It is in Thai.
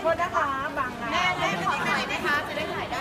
โทษนะคะบางนแม่แม่ขอถ่ายไหมคะจะได้ถ่ายได้